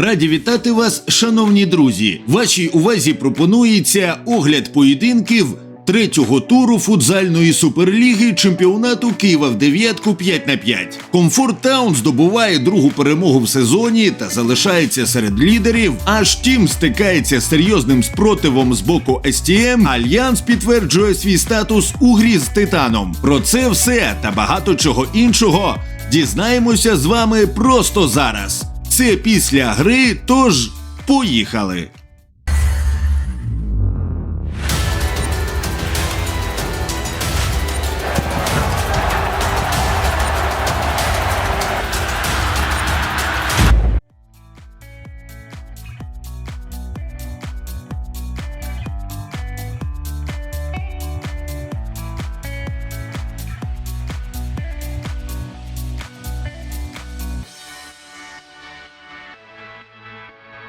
Раді вітати вас, шановні друзі. Вашій увазі пропонується огляд поєдинків третього туру футзальної суперліги чемпіонату Києва в дев'ятку 5 на 5. Комфорт Таун здобуває другу перемогу в сезоні та залишається серед лідерів. Аж тім стикається з серйозним спротивом з боку СТМ. Альянс підтверджує свій статус у грі з Титаном. Про це все та багато чого іншого дізнаємося з вами просто зараз. Це після гри, тож поїхали.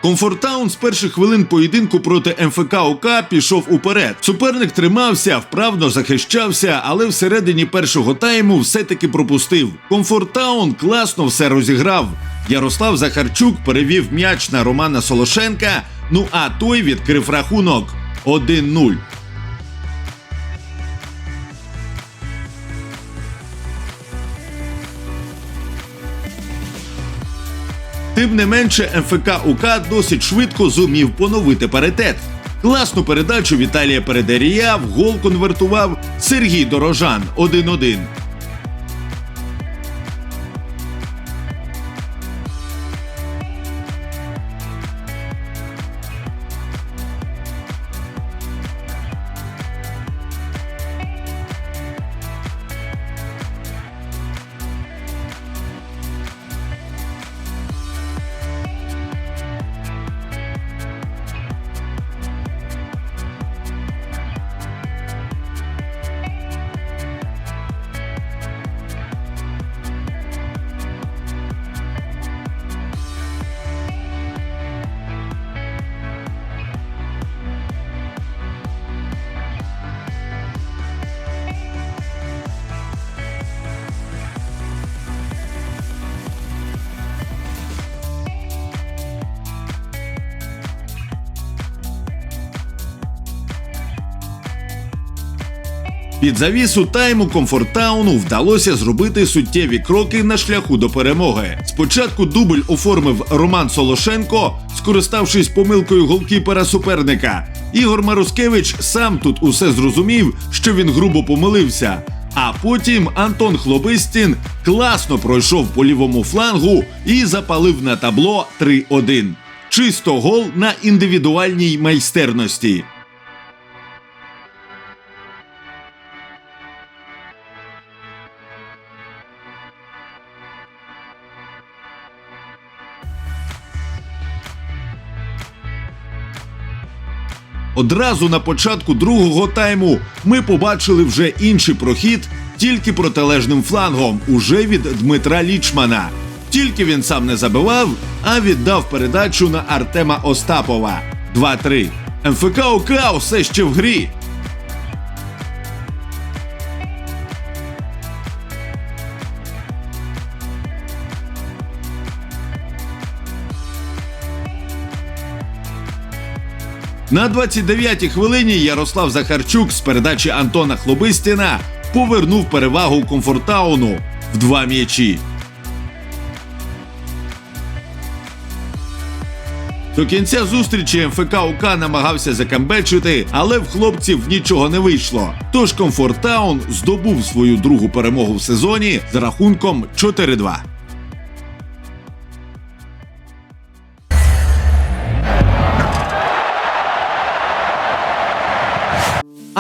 Комфортаун з перших хвилин поєдинку проти МФК ОК пішов уперед. Суперник тримався, вправно захищався, але всередині першого тайму все-таки пропустив. Комфортаун класно все розіграв. Ярослав Захарчук перевів м'яч на Романа Солошенка. Ну а той відкрив рахунок 1-0. Тим не менше, МФК УК досить швидко зумів поновити паритет. Класну передачу Віталія Передерія в гол конвертував Сергій Дорожан 1-1. Під завісу тайму Комфорттауну вдалося зробити суттєві кроки на шляху до перемоги. Спочатку дубль оформив Роман Солошенко, скориставшись помилкою голкіпера суперника. Ігор Марускевич сам тут усе зрозумів, що він грубо помилився. А потім Антон Хлобистін класно пройшов по лівому флангу і запалив на табло 3-1. Чисто гол на індивідуальній майстерності. Одразу на початку другого тайму ми побачили вже інший прохід тільки протилежним флангом, уже від Дмитра Лічмана. Тільки він сам не забивав, а віддав передачу на Артема Остапова. 2-3. МФК ОК все ще в грі. На 29-й хвилині Ярослав Захарчук з передачі Антона Хлобистіна повернув перевагу Комфортауну в два м'ячі. До кінця зустрічі МФК УК намагався закамбечити, але в хлопців нічого не вийшло. Тож Комфорттаун здобув свою другу перемогу в сезоні з рахунком 4-2.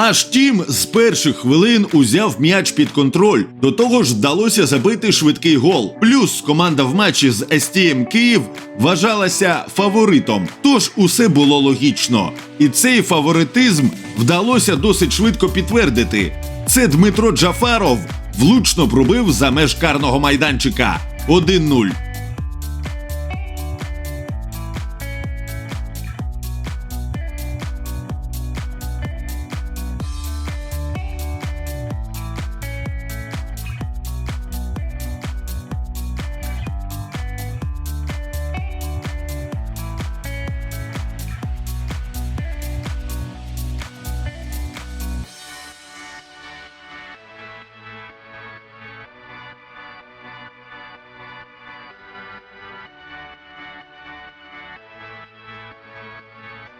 Аж тім з перших хвилин узяв м'яч під контроль. До того ж, вдалося забити швидкий гол. Плюс команда в матчі з СТМ Київ вважалася фаворитом. Тож усе було логічно. І цей фаворитизм вдалося досить швидко підтвердити. Це Дмитро Джафаров влучно пробив за меж карного майданчика 1-0.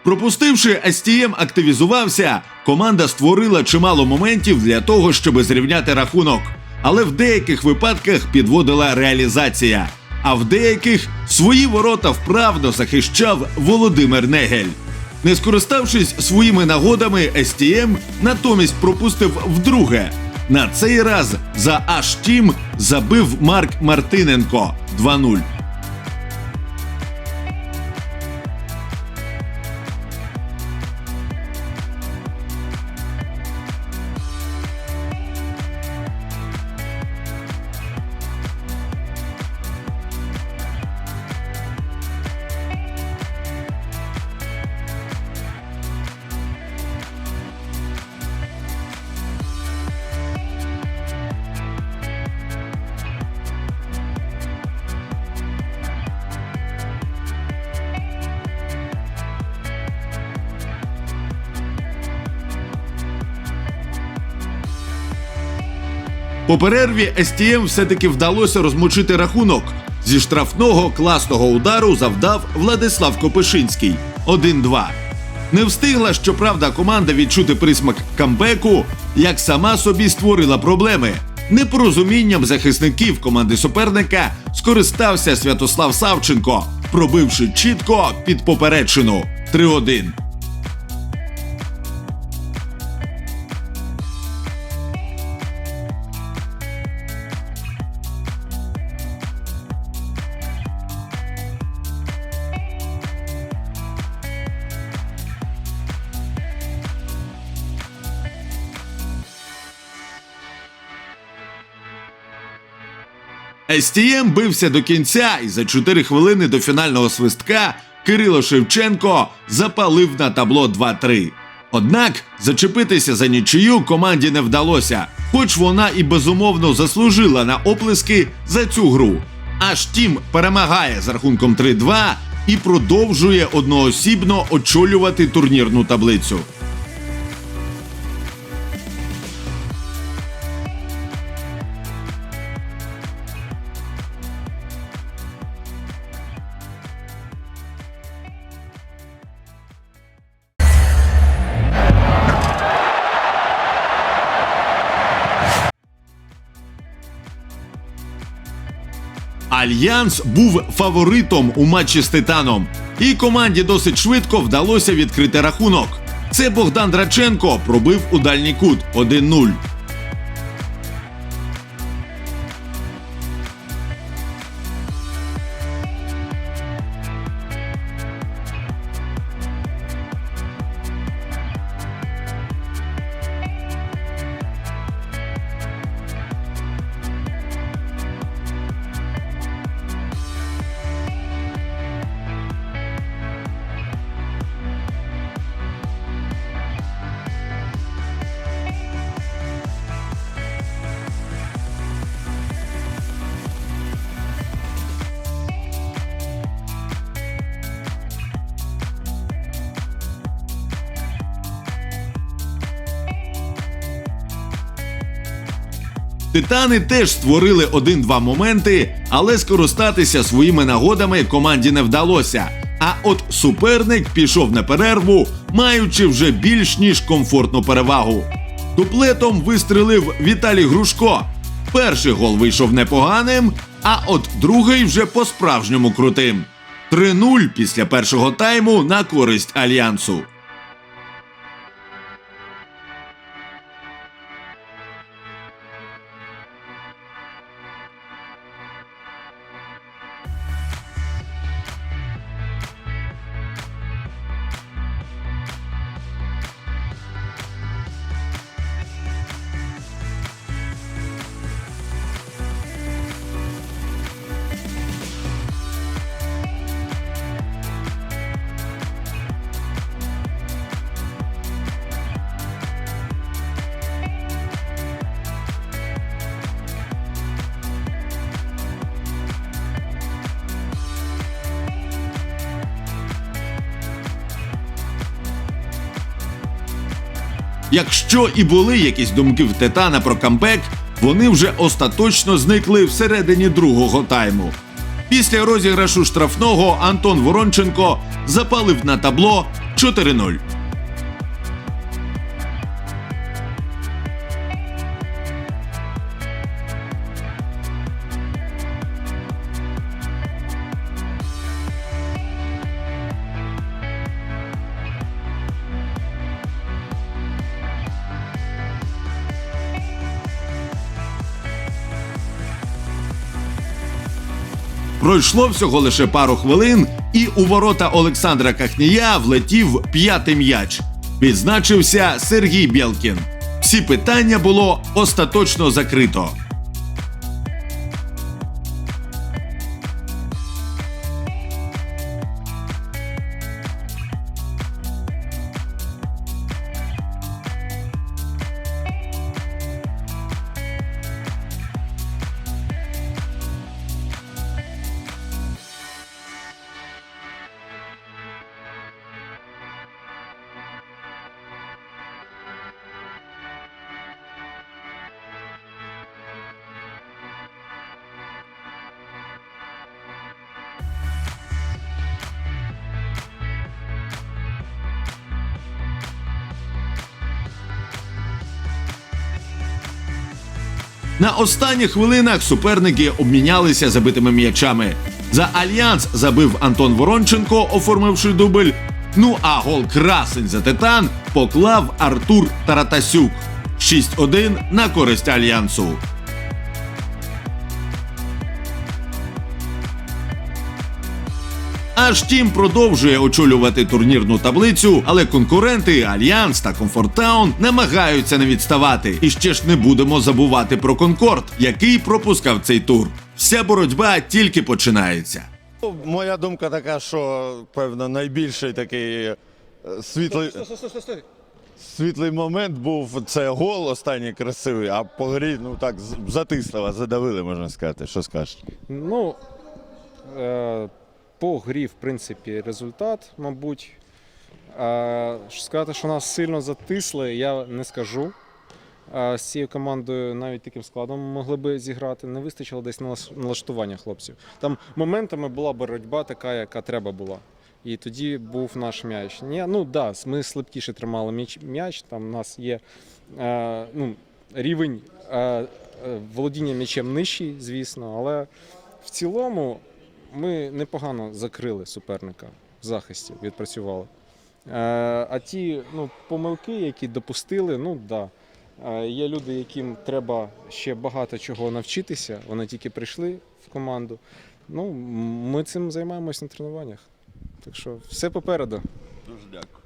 Пропустивши, Астієм активізувався, команда створила чимало моментів для того, щоб зрівняти рахунок. Але в деяких випадках підводила реалізація, а в деяких свої ворота вправно захищав Володимир Негель. Не скориставшись своїми нагодами, СТМ натомість пропустив вдруге. На цей раз за аж тім забив Марк Мартиненко 2-0. По перерві СТМ все-таки вдалося розмочити рахунок. Зі штрафного класного удару завдав Владислав Копишинський 1-2. Не встигла, щоправда, команда відчути присмак камбеку, як сама собі створила проблеми. Непорозумінням захисників команди суперника скористався Святослав Савченко, пробивши чітко під попередчину 3-1. СТМ бився до кінця, і за 4 хвилини до фінального свистка Кирило Шевченко запалив на табло 2-3. Однак зачепитися за нічию команді не вдалося, хоч вона і безумовно заслужила на оплески за цю гру. Аж тім перемагає з рахунком 3-2 і продовжує одноосібно очолювати турнірну таблицю. Альянс був фаворитом у матчі з Титаном, і команді досить швидко вдалося відкрити рахунок. Це Богдан Драченко пробив у дальній кут 1-0. Титани теж створили один-два моменти, але скористатися своїми нагодами команді не вдалося. А от суперник пішов на перерву, маючи вже більш ніж комфортну перевагу. Дуплетом вистрелив Віталій Грушко. Перший гол вийшов непоганим, а от другий вже по-справжньому крутим. 3-0 після першого тайму на користь альянсу. Якщо і були якісь думки в Титана про камбек, вони вже остаточно зникли всередині другого тайму. Після розіграшу штрафного Антон Воронченко запалив на табло 4-0. Пройшло всього лише пару хвилин, і у ворота Олександра Кахнія влетів п'ятий м'яч. Відзначився Сергій Бєлкін. Всі питання було остаточно закрито. На останніх хвилинах суперники обмінялися забитими м'ячами. За альянс забив Антон Воронченко, оформивши дубль. Ну а гол красень за титан поклав Артур Таратасюк. 6-1 на користь альянсу. Аж тім продовжує очолювати турнірну таблицю, але конкуренти Альянс та Комфорттаун намагаються не відставати. І ще ж не будемо забувати про Конкорд, який пропускав цей тур. Вся боротьба тільки починається. Ну, Моя думка така, що певно найбільший такий е, світлий, світлий момент був це гол останній красивий, а по грі ну так з- задавили, можна сказати. Що скажеш? Ну, е, по грі, в принципі, результат, мабуть. Сказати, що нас сильно затисли, я не скажу. З цією командою навіть таким складом могли би зіграти. Не вистачило десь налаш- налаштування хлопців. Там моментами була боротьба така, яка треба була. І тоді був наш м'яч. Ні, ну да, ми слабкіше тримали м'яч. Там у нас є е, ну, рівень е, володіння м'ячем нижчий, звісно, але в цілому ми непогано закрили суперника в захисті, відпрацювали. Е, а ті ну, помилки, які допустили, ну. Да. Е, Є люди, яким треба ще багато чого навчитися. Вони тільки прийшли в команду. Ну, ми цим займаємось на тренуваннях. Так що все попереду. Дуже дякую.